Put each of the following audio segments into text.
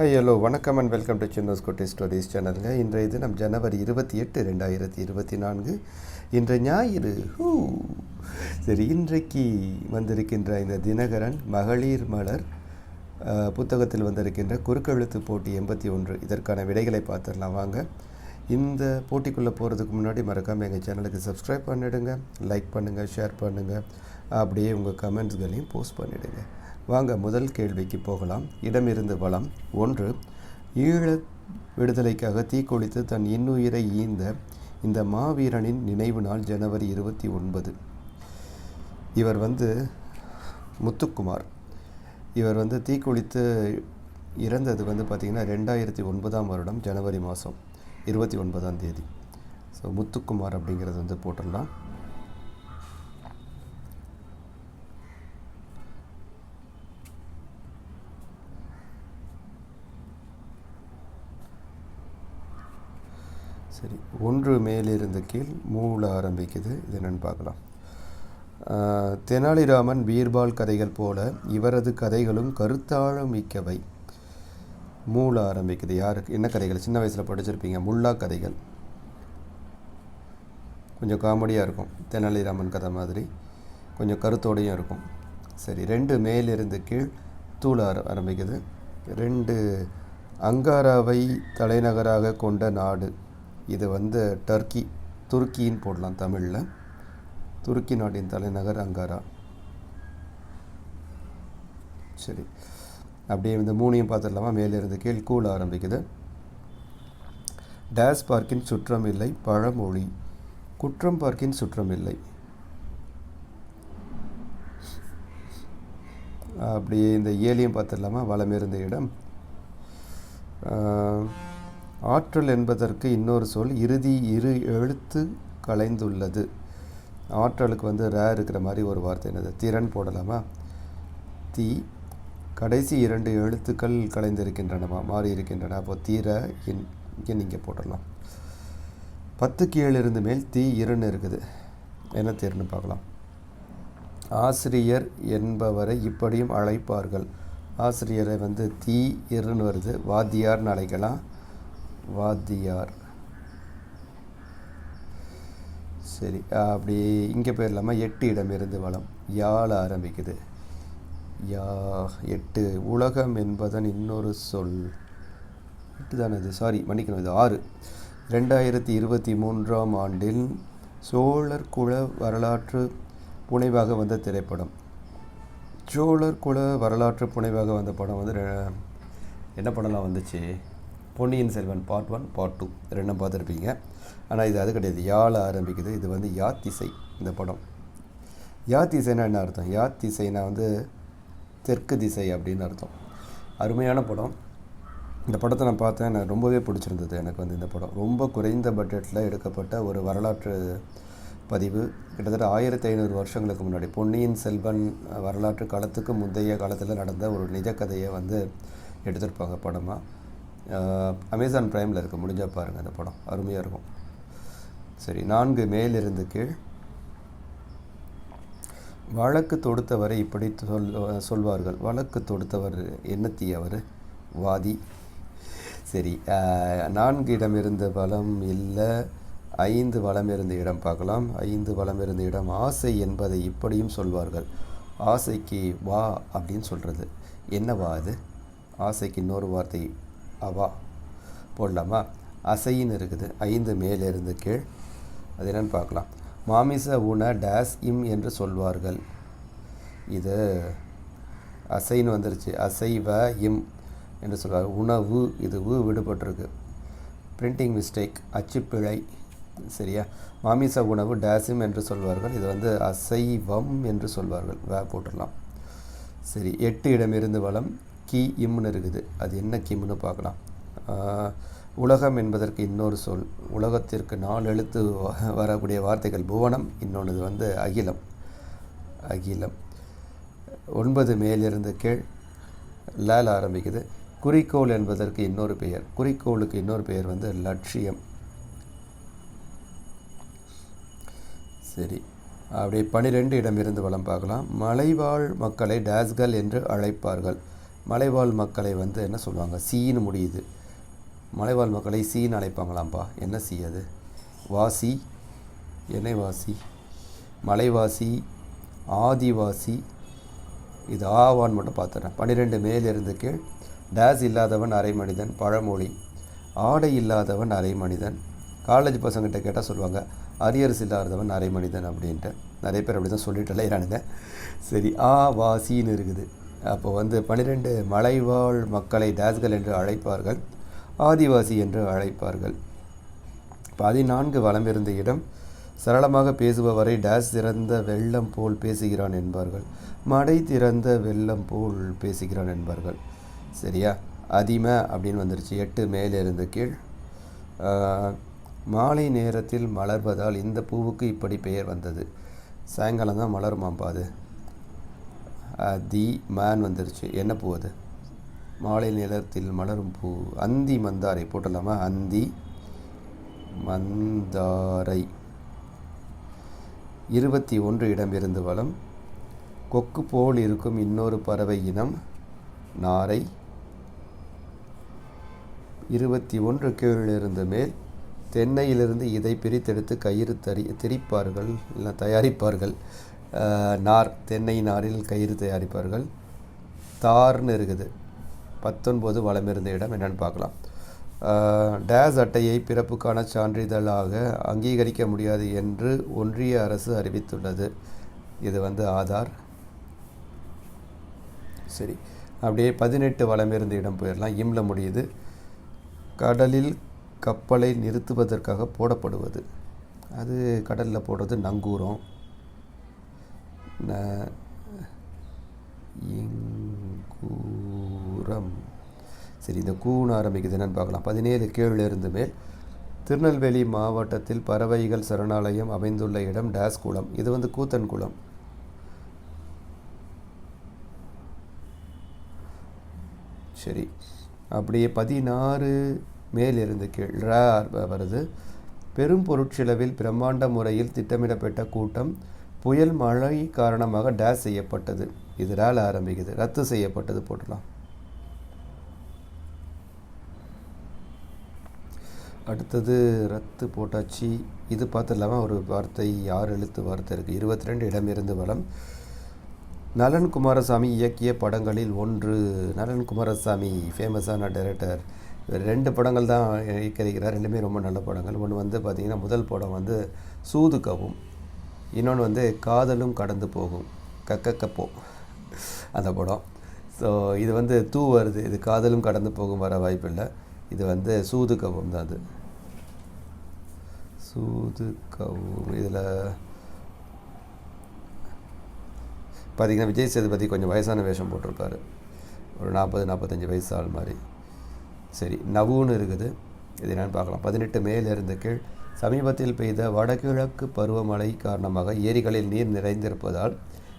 Hi hello வணக்கம் and welcome to Chinnos குட்டி stories சேனலுங்க இன்றைய தினம் ஜனவரி இருபத்தி எட்டு ரெண்டாயிரத்தி இருபத்தி நான்கு. இன்று ஞாயிறு. ஹூ. சரி இன்றைக்கு வந்திருக்கின்ற இந்த தினகரன் மகளிர் மலர் புத்தகத்தில் வந்திருக்கின்ற குறுக்கெழுத்து போட்டி எண்பத்தி ஒன்று. இதற்கான விடைகளை பார்த்துடலாம். வாங்க. இந்த போட்டிக்குள்ளே போகிறதுக்கு முன்னாடி மறக்காமல் எங்கள் சேனலுக்கு சப்ஸ்கிரைப் பண்ணிவிடுங்க லைக் பண்ணுங்கள் ஷேர் பண்ணுங்கள் அப்படியே உங்கள் கமெண்ட்ஸ்களையும் போஸ்ட் பண்ணிவிடுங்க வாங்க முதல் கேள்விக்கு போகலாம். இடமிருந்து வளம். ஒன்று ஈழ விடுதலைக்காக தீக்குளித்து தன் இன்னுயிரை ஈந்த இந்த மாவீரனின் நினைவு நாள் ஜனவரி இருபத்தி ஒன்பது. இவர் வந்து முத்துக்குமார். இவர் வந்து தீக்குளித்து இறந்தது வந்து பார்த்திங்கன்னா ரெண்டாயிரத்தி ஒன்பதாம் வருடம் ஜனவரி மாதம் இருபத்தி ஒன்பதாம் தேதி. ஸோ முத்துக்குமார் அப்படிங்கிறது வந்து போட்டுடலாம் சரி ஒன்று மேலிருந்து கீழ் மூல ஆரம்பிக்குது. இது என்னென்னு பார்க்கலாம். தெனாலிராமன் பீர்பால் கதைகள் போல இவரது கதைகளும் கருத்தாழம் மிக்கவை மூல ஆரம்பிக்குது. யாருக்கு? என்ன கதைகள்? சின்ன வயசில் படிச்சிருப்பீங்க. முல்லா கதைகள். கொஞ்சம் காமெடியாக இருக்கும். தெனாலிராமன் கதை மாதிரி. கொஞ்சம் கருத்தோடையும் இருக்கும். சரி ரெண்டு மேலிருந்து கீழ் தூள ஆர ஆரம்பிக்குது. ரெண்டு அங்காராவை தலைநகராக கொண்ட நாடு. இது வந்து டர்க்கி துருக்கின்னு போடலாம் தமிழில். துருக்கி நாட்டின் தலைநகர் அங்காரா. சரி. அப்படியே இந்த மூணையும் பார்த்துடலாமா? மேலிருந்து கீழ் கூழ ஆரம்பிக்குது. டேஸ் பார்க்கின் சுற்றம் இல்லை பழமொழி. குற்றம் பார்க்கின் சுற்றம் இல்லை. அப்படியே இந்த ஏலியும் பார்த்துடலாமா? வளமிருந்த இடம். ஆற்றல் என்பதற்கு இன்னொரு சொல் இறுதி இரு எழுத்து கலைந்துள்ளது. ஆற்றலுக்கு வந்து ரே இருக்கிற மாதிரி ஒரு வார்த்தை என்னது? திறன் போடலாமா? தீ கடைசி இரண்டு எழுத்துக்கள் கலைந்திருக்கின்றனவா? மாறி இருக்கின்றன அப்போ தீர இன் இங்கே நீங்கள் போட்டுடலாம் பத்து கீழிருந்து மேல் தீ இருன்னு இருக்குது. என்ன தீர்னு பார்க்கலாம். ஆசிரியர் என்பவரை இப்படியும் அழைப்பார்கள். ஆசிரியரை வந்து தீ இருன்னு வருது. வாத்தியார்னு அழைக்கலாம். வாத்தியார். சரி அப்படி இங்கே போயிடலாமா? எட்டு இடமிருந்து வளம். யாழ ஆரம்பிக்குது. யா எட்டு. உலகம் என்பதன் இன்னொரு சொல். எட்டு தானே இது? சாரி மன்னிக்கணும் இது ஆறு. ரெண்டாயிரத்தி இருபத்தி மூன்றாம் ஆண்டில் சோழர் குல வரலாற்று புனைவாக வந்த திரைப்படம். சோழர் குல வரலாற்று புனைவாக வந்த படம் வந்து என்ன படம்லாம் வந்துச்சு? Ponniyin Selvan part one part two ரெண்டும் பார்த்துருப்பீங்க. ஆனால் இது அது கிடையாது. யாழ ஆரம்பிக்குது. இது வந்து யாத்திசை இந்த படம். யாத்திசைனா என்ன அர்த்தம்? யாத்திசைனா வந்து தெற்கு திசை அப்படின்னு அர்த்தம். அருமையான படம். இந்த படத்தை நான் பார்த்தேன். எனக்கு ரொம்பவே பிடிச்சிருந்தது எனக்கு வந்து இந்த படம். ரொம்ப குறைந்த பட்ஜெட்டில் எடுக்கப்பட்ட ஒரு வரலாற்று பதிவு. கிட்டத்தட்ட ஆயிரத்தி ஐநூறு வருஷங்களுக்கு முன்னாடி பொன்னியின் செல்வன் வரலாற்று காலத்துக்கு முந்தைய காலத்தில் நடந்த ஒரு நிஜ கதையை வந்து எடுத்திருப்பாங்க படமாக அமேசான் ப்ரைமில் இருக்குது முடிஞ்சால் பாருங்கள் அந்த படம். அருமையாக இருக்கும். சரி நான்கு மேலிருந்து கீழ். வழக்கு தொடுத்தவரை இப்படி சொல் சொல்வார்கள். வழக்கு தொடுத்தவர் என்னத்தியவர் வாதி. சரி நான்கு இடம் இருந்த வளம் இல்லை ஐந்து வளம் இருந்த இடம் பார்க்கலாம். ஐந்து வளம் இருந்த இடம் ஆசை என்பதை இப்படியும் சொல்வார்கள். ஆசைக்கு வா அப்படின்னு சொல்கிறது என்னவா அது? ஆசைக்கு இன்னொரு வார்த்தை அவா. போடலாமா? அசைன்னு இருக்குது. ஐந்து மேலிருந்து கீழ். அது என்னென்னு பார்க்கலாம். மாமிச உண டேஸ் இம் என்று சொல்வார்கள். இது அசைன்னு வந்துருச்சு. அசைவ இம் என்று சொல்வார் உணவு இது உ விடுபட்டிருக்கு. பிரிண்டிங் மிஸ்டேக் அச்சுப்பிழை சரியா? மாமிச உணவு டேசிம் என்று சொல்வார்கள். இது வந்து அசைவம் என்று சொல்வார்கள். வே போட்டுடலாம். சரி எட்டு இடமிருந்து வளம். கி இம்னு இருக்குது. அது என்ன கிம்னு பார்க்கலாம். உலகம் என்பதற்கு இன்னொரு சொல். உலகத்திற்கு நாலு எழுத்து வ- வரக்கூடிய வார்த்தைகள் புவனம் இன்னொன்று வந்து அகிலம். அகிலம். ஒன்பது மேலிருந்து கீழ் லேல் ஆரம்பிக்குது. குறிக்கோள் என்பதற்கு இன்னொரு பெயர். குறிக்கோளுக்கு இன்னொரு பெயர் வந்து லட்சியம். சரி. அப்படியே பனிரெண்டு இடமிருந்து வளம் பார்க்கலாம். மலைவாழ் மக்களை டேஸ்கள் என்று அழைப்பார்கள். மலைவாழ் மக்களை வந்து என்ன சொல்லுவாங்க? சீன்னு முடியுது. மலைவாழ் மக்களை சீன்னு அழைப்பாங்களாம்ப்பா என்ன சீ அது? வாசி என்னை வாசி மலைவாசி ஆதிவாசி. இது ஆவான்னு மட்டும் பார்த்துறேன். பன்னிரெண்டு மேலிருந்து கீழ். டேஸ் இல்லாதவன் அரை மனிதன் பழமொழி. ஆடை இல்லாதவன் அரை மனிதன். காலேஜ் பசங்கிட்ட கேட்டால் சொல்லுவாங்க அரியரசு இல்லாதவன் அரை மனிதன் அப்படின்ட்டு. நிறைய பேர் அப்படி தான் சொல்லிட்டு இறானுங்க. சரி ஆ வாசின்னு இருக்குது. அப்போ வந்து பன்னிரெண்டு மலைவாழ் மக்களை டேஸ்கள் என்று அழைப்பார்கள் ஆதிவாசி என்று அழைப்பார்கள். பதினான்கு வளமிருந்த இடம் சரளமாக பேசுபவரை டேஸ் திறந்த வெள்ளம் போல் பேசுகிறான் என்பார்கள். மடை திறந்த வெள்ளம் போல் பேசுகிறான் என்பார்கள். சரியா? அதிம அப்படின்னு வந்துருச்சு. எட்டு மேலிருந்து கீழ். மாலை நேரத்தில் மலர்வதால் இந்த பூவுக்கு இப்படி பெயர் வந்தது. சாயங்காலம் தான் மலருமாப்பா அது தி மேன் வந்துருச்சு. என்ன பூ அது? மாலை நிலத்தில் மலரும் பூ. அந்தி மந்தாரை போட்டலாமா? அந்தி மந்தாரை. இருபத்தி ஒன்று இடமிருந்து வளம். கொக்கு போல் இருக்கும் இன்னொரு பறவை இனம் நாரை. இருபத்தி ஒன்று கீழிலிருந்து மேல். தென்னையிலிருந்து இதை பிரித்தெடுத்து கயிறு தறி திரிப்பார்கள் இல்லை தயாரிப்பார்கள். நார் தென்னை நாரில் கயிறு தயாரிப்பார்கள் தார்னு இருக்குது. பத்தொன்பது வளமிருந்த இடம் என்னென்னு பார்க்கலாம். டேஸ் அட்டையை பிறப்புக்கான சான்றிதழாக அங்கீகரிக்க முடியாது என்று ஒன்றிய அரசு அறிவித்துள்ளது. இது வந்து ஆதார். சரி. அப்படியே பதினெட்டு வளமிருந்த இடம் போயிடலாம். இம்ல முடியுது. கடலில் கப்பலை நிறுத்துவதற்காக போடப்படுவது. அது கடலில் போடுறது நங்கூரம். ந இங்கூரம். சரி இந்த கூன்னு ஆரம்பிக்குது. என்னன்னு பார்க்கலாம். பதினேழு கீழ் இருந்து மேல். திருநெல்வேலி மாவட்டத்தில் பறவைகள் சரணாலயம் அமைந்துள்ள இடம் டேஸ் குளம். இது வந்து கூத்தன் குளம். சரி. அப்படியே பதினாறு மேலிருந்து கீழ். ர வருது. பெரும் பொருட்செலவில் பிரம்மாண்ட முறையில் திட்டமிடப்பட்ட கூட்டம் புயல் மழை காரணமாக டேஸ் செய்யப்பட்டது. இது ரால ஆரம்பிக்குது. ரத்து செய்யப்பட்டது போட்டலாம் அடுத்தது ரத்து போட்டாச்சு. இது பார்த்துடலாமா ஒரு வார்த்தை ஆறு எழுத்து வார்த்தை இருக்குது இருபத்தி ரெண்டு இடமிருந்து வளம். நலன் குமாரசாமி இயக்கிய படங்களில் ஒன்று நலன் குமாரசாமி ஃபேமஸான டைரக்டர் ரெண்டு படங்கள் தான் இயக்கியிருக்கிறார். ரெண்டுமே ரொம்ப நல்ல படங்கள். ஒன்று வந்து பார்த்திங்கன்னா முதல் படம் வந்து சூது கவும் இன்னொன்று வந்து காதலும் கடந்து போகும். கக்கக்கப்போ. அந்த படம். ஸோ இது வந்து தூ வருது. இது காதலும் கடந்து போகும் வர வாய்ப்பில்லை. இது வந்து சூது கவம் தான் அது. சூது கவம் இதில் பார்த்தீங்கன்னா விஜய் சேதுபதி கொஞ்சம் வயசான வேஷம் போட்டிருப்பாரு. ஒரு நாற்பது நாற்பத்தஞ்சு வயசு ஆள் மாதிரி. சரி நவுன்னு இருக்குது. இது என்னென்னு பார்க்கலாம். பதினெட்டு மேலிருந்து கீழ் சமீபத்தில் பெய்த வடகிழக்கு பருவமழை காரணமாக ஏரிகளில் நீர் நிறைந்திருப்பதால்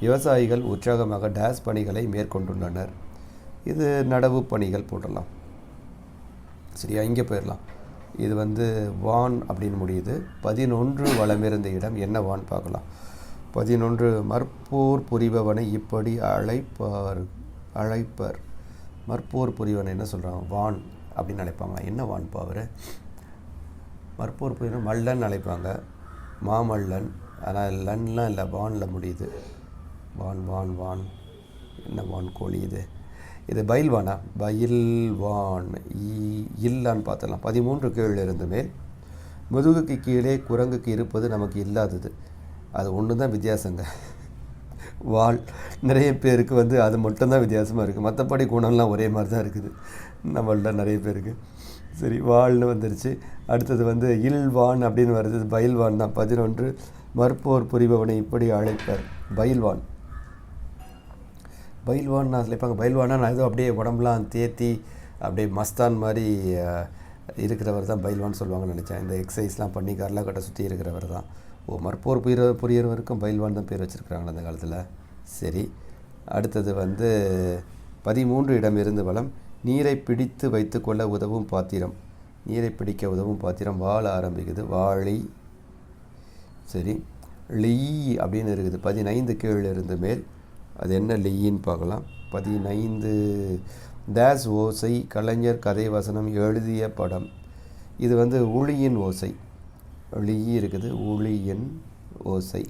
விவசாயிகள் உற்சாகமாக டேஸ் பணிகளை மேற்கொண்டுள்ளனர். இது நடவு பணிகள் போட்டுடலாம் சரியா? இங்கே போயிடலாம். இது வந்து வான் அப்படின்னு முடியுது. பதினொன்று வளமிருந்த இடம் என்ன வான் பார்க்கலாம். பதினொன்று மற்போர் புரிபவனை இப்படி அழைப்பார் அழைப்பர். மற்போர் புரிவனை என்ன சொல்கிறாங்க வான் அப்படின்னு அழைப்பாங்களா என்ன வான் அவர்? மற்போர் புரிவன் மல்லன் அழைப்பாங்க. மாமல்லன். ஆனால் லன்லாம் இல்லை. வானில் முடியுது. வான் வான் வான். என்ன வான் கோழி இது? இது பயில்வானா? பயில்வான். இல்லான்னு பார்த்தலாம். பதிமூன்று கீழ் இருந்து மேல். முதுகுக்கு கீழே குரங்குக்கு இருப்பது நமக்கு இல்லாதது. அது ஒன்று தான் வித்தியாசங்க. வால் நிறைய பேருக்கு வந்து அது மட்டும்தான் வித்தியாசமாக இருக்குது மற்றபடி குணம்லாம் ஒரே மாதிரி தான் இருக்குது. நம்மள்ட்ட நிறைய பேருக்கு. சரி வால்னு வந்துருச்சு. அடுத்தது வந்து இல்வான் அப்படின்னு வருது. பயில்வான் தான். பதினொன்று மற்போர் புரிபவனை இப்படி அழைப்பார். பயில்வான் பயில்வான் நான் சொல்லிப்பாங்க பயில்வானா நான் ஏதோ அப்படியே உடம்புலாம் தேத்தி அப்படியே மஸ்தான் மாதிரி இருக்கிறவர் தான் பயில்வான் சொல்லுவாங்கன்னு நினச்சேன். இந்த எக்ஸசைஸ்லாம் பண்ணி கரலாக்கட்டை சுற்றி இருக்கிறவர் தான். ஓ மற்போர் புரிய புரியறவருக்கும் பயில்வான் தான் பேர் வச்சுருக்குறாங்க அந்த காலத்தில். சரி. அடுத்தது வந்து பதிமூன்று இடம் இருந்து வளம். நீரை பிடித்து வைத்துக்கொள்ள உதவும் பாத்திரம். நீரை பிடிக்க உதவும் பாத்திரம் வாழ ஆரம்பிக்குது. வாழி. சரி. லீ அப்படின்னு இருக்குது. பதினைந்து கீழ் இருந்து மேல். அது என்ன லீயின்னு பார்க்கலாம். பதினைந்து. டேஸ் ஓசை. கலைஞர் கதை வசனம் எழுதிய படம். இது வந்து ஒளியின் ஓசை. ஒளி இருக்குது ஒளியின் ஓசை.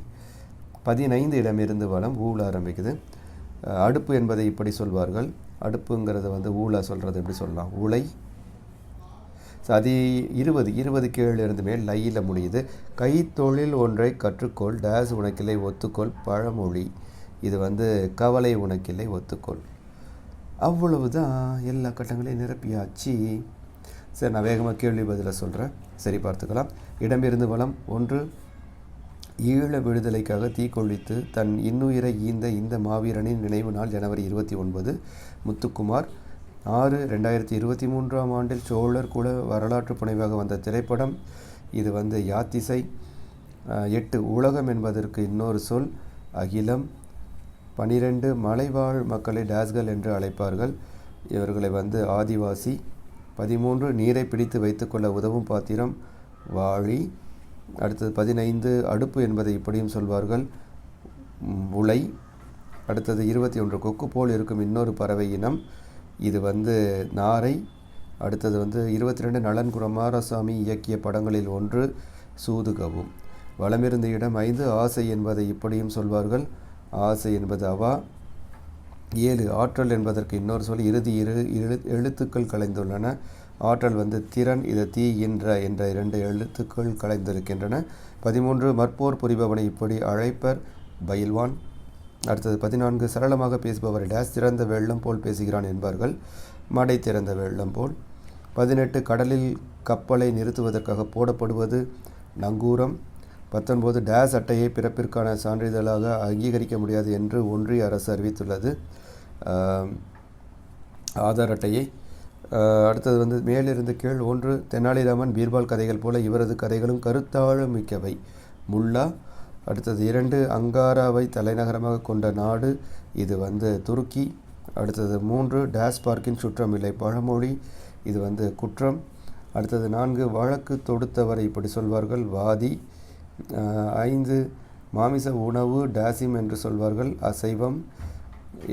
பதினைந்து இடமிருந்து வளம் ஊழ ஆரம்பிக்குது. அடுப்பு என்பதை இப்படி சொல்வார்கள். அடுப்புங்கிறத வந்து ஊழ சொல்கிறது எப்படி சொல்லலாம்? உலை. அது இருபது இருபது கீழே மேல் லையில் முடியுது. கைத்தொழில் ஒன்றை கற்றுக்கொள். டேஸ் உனக்கில்லை ஒத்துக்கொள். பழமொழி. இது வந்து கவலை உனக்கில்லை ஒத்துக்கொள். அவ்வளவுதான் எல்லா கட்டங்களையும் நிரப்பியாச்சு. சரி நான் வேகமாக கேள்வி பதிலை சொல்கிறேன் சரி பார்த்துக்கலாம். இடமிருந்து வளம் ஒன்று. ஈழ விடுதலைக்காக தீக்கொழித்து தன் இன்னுயிரை ஈந்த இந்த மாவீரனின் நினைவு நாள் ஜனவரி இருபத்தி ஒன்பது. முத்துக்குமார் ஆறு ரெண்டாயிரத்தி இருபத்தி மூன்றாம் ஆண்டில் சோழர் குல வரலாற்று புனைவாக வந்த திரைப்படம். இது வந்து யாத்திசை. எட்டு உலகம் என்பதற்கு இன்னொரு சொல். அகிலம். பனிரெண்டு மலைவாழ் மக்களை டேஸ்கள் என்று அழைப்பார்கள். இவர்களை வந்து ஆதிவாசி. பதிமூன்று நீரை பிடித்து வைத்துக்கொள்ள உதவும் பாத்திரம் வாளி. அடுத்தது பதினைந்து அடுப்பு என்பதை இப்படியும் சொல்வார்கள். உலை. அடுத்தது இருபத்தி ஒன்று கொக்கு போல் இருக்கும் இன்னொரு பறவை இனம். இது வந்து நாரை. அடுத்தது வந்து இருபத்தி ரெண்டு நலன் குமாரசாமி இயக்கிய படங்களில் ஒன்று சூதுகவும் வளமிருந்த இடம் ஐந்து ஆசை என்பதை இப்படியும் சொல்வார்கள். ஆசை என்பது அவா. ஏழு ஆற்றல் என்பதற்கு இன்னொரு சொல் இறுதி இரு எழு எழுத்துக்கள் கலைந்துள்ளன. ஆற்றல் வந்து திறன் இது தீ என்ற என்ற இரண்டு எழுத்துக்கள் கலைந்திருக்கின்றன. பதிமூன்று மற்போர் புரிபவனை இப்படி அழைப்பர். பயில்வான். அடுத்தது பதினான்கு சரளமாக பேசுபவர் டேஸ் திறந்த வெள்ளம் போல் பேசுகிறான் என்பார்கள். மடை திறந்த வெள்ளம் போல். பதினெட்டு கடலில் கப்பலை நிறுத்துவதற்காக போடப்படுவது நங்கூரம். பத்தொன்பது டேஸ் அட்டையை பிறப்பிற்கான சான்றிதழாக அங்கீகரிக்க முடியாது என்று ஒன்றிய அரசு அறிவித்துள்ளது. ஆதார் அட்டையை. அடுத்தது வந்து மேலிருந்து கீழ் ஒன்று தெனாலிராமன் பீர்பால் கதைகள் போல இவரது கதைகளும் கருத்தாழமிக்கவை. முல்லா அடுத்தது இரண்டு அங்காராவை தலைநகரமாக கொண்ட நாடு இது வந்து துருக்கி. அடுத்தது மூன்று டேஸ் பார்க்கின் சுற்றமில்லை பழமொழி இது வந்து குற்றம். அடுத்தது நான்கு வழக்கு தொடுத்தவரை இப்படி சொல்வார்கள் வாதி. ஐந்து மாமிச உணவு டேசிம் என்று சொல்வார்கள் அசைவம்.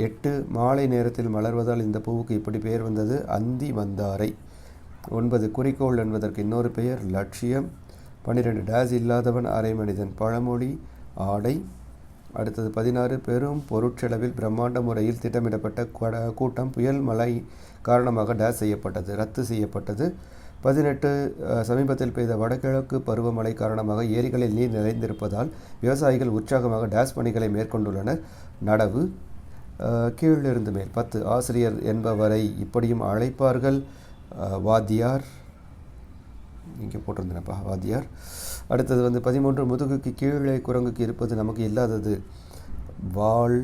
எட்டு மாலை நேரத்தில் மலர்வதால் இந்த பூவுக்கு இப்படி பெயர் வந்தது. அந்தி மந்தாரை ஒன்பது குறிக்கோள் என்பதற்கு இன்னொரு பெயர் லட்சியம். பன்னிரெண்டு டேஸ் இல்லாதவன் அரை மனிதன் பழமொழி ஆடை. அடுத்தது பதினாறு பெரும் பொருட்செலவில் பிரம்மாண்ட முறையில் திட்டமிடப்பட்ட கூட்டம் புயல் மழை காரணமாக டேஸ் செய்யப்பட்டது ரத்து செய்யப்பட்டது. பதினெட்டு சமீபத்தில் பெய்த வடகிழக்கு பருவமழை காரணமாக ஏரிகளில் நீர் நிறைந்திருப்பதால் விவசாயிகள் உற்சாகமாக டேஸ் பணிகளை மேற்கொண்டுள்ளனர். நடவு கீழிருந்து மேல். பத்து. ஆசிரியர் என்பவரை இப்படியும் அழைப்பார்கள். வாத்தியார். இங்கே போட்டிருந்தேனப்பா வாத்தியார். அடுத்தது வந்து பதிமூன்று. முதுகுக்கு கீழே குரங்குக்கு இருப்பது நமக்கு இல்லாதது. வாள்.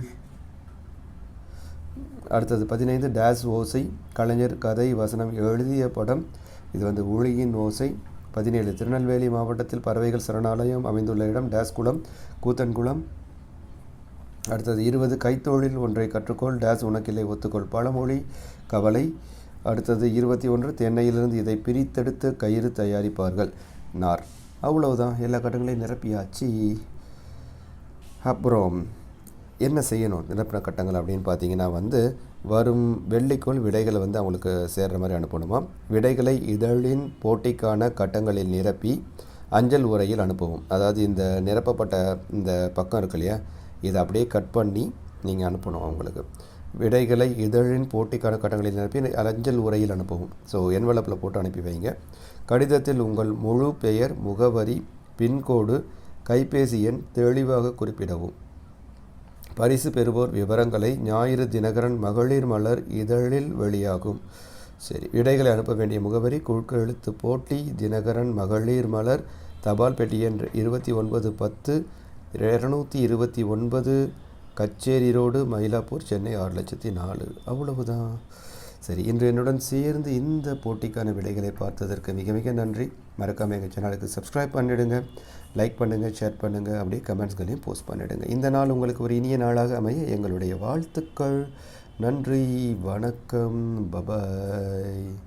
அடுத்தது பதினைந்து. டேஸ் ஓசை. கலைஞர் கதை வசனம் எழுதிய படம். இது வந்து ஒளியின் ஓசை. பதினேழு. திருநெல்வேலி மாவட்டத்தில் பறவைகள் சரணாலயம் அமைந்துள்ள இடம். டேஸ் குளம் கூத்தன்குளம். அடுத்தது இருபது கைத்தொழில் ஒன்றை கற்றுக்கொள் டேஸ் உனக்கில்லை ஒத்துக்கொள். பழமொழி கவலை. அடுத்தது இருபத்தி ஒன்று தென்னையிலிருந்து இதை பிரித்தெடுத்து கயிறு தயாரிப்பார்கள். நார். அவ்வளவுதான். எல்லா கட்டங்களையும் நிரப்பியாச்சு. அப்புறம் என்ன செய்யணும்? நிரப்பின கட்டங்கள் அப்படின்னு பார்த்தீங்கன்னா வந்து வரும் வெள்ளிக்குள் விடைகளை வந்து அவங்களுக்கு சேர்கிற மாதிரி அனுப்பணுமா? விடைகளை இதழின் போட்டிக்கான கட்டங்களில் நிரப்பி அஞ்சல் உரையில் அனுப்பவும். அதாவது இந்த நிரப்பப்பட்ட இந்த பக்கம் இருக்கு இல்லையா? இதை அப்படியே கட் பண்ணி நீங்கள் அனுப்பணும் அவங்களுக்கு. விடைகளை இதழின் போட்டிக்கான கட்டங்களில் அனுப்பி அஞ்சல் உரையில் அனுப்பவும். ஸோ என்வலப்பில் போட்டு அனுப்பி வைங்க. கடிதத்தில் உங்கள் முழு பெயர் முகவரி பின்கோடு கைபேசி எண் தெளிவாக குறிப்பிடவும். பரிசு பெறுவோர் விவரங்களை ஞாயிறு தினகரன் மகளிர் மலர் இதழில் வெளியாகும். சரி விடைகளை அனுப்ப வேண்டிய முகவரி குழுக்கெழுத்து போட்டி தினகரன் மகளிர் மலர் தபால் பெட்டி எண் இருபத்தி ஒன்பது பத்து இரநூத்தி இருபத்தி ஒன்பது கச்சேரி ரோடு மயிலாப்பூர் சென்னை ஆறு லட்சத்தி நாலு. அவ்வளவுதான். சரி இன்று என்னுடன் சேர்ந்து இந்த போட்டிக்கான விடைகளை பார்த்ததற்கு மிக மிக நன்றி. மறக்காமல் எங்கள் சேனலுக்கு சப்ஸ்கிரைப் பண்ணிடுங்க லைக் பண்ணுங்கள் ஷேர் பண்ணுங்கள் அப்படியே கமெண்ட்ஸ்களையும் போஸ்ட் பண்ணிடுங்க. இந்த நாள் உங்களுக்கு ஒரு இனிய நாளாக அமைய எங்களுடைய வாழ்த்துக்கள். நன்றி வணக்கம் பபாய்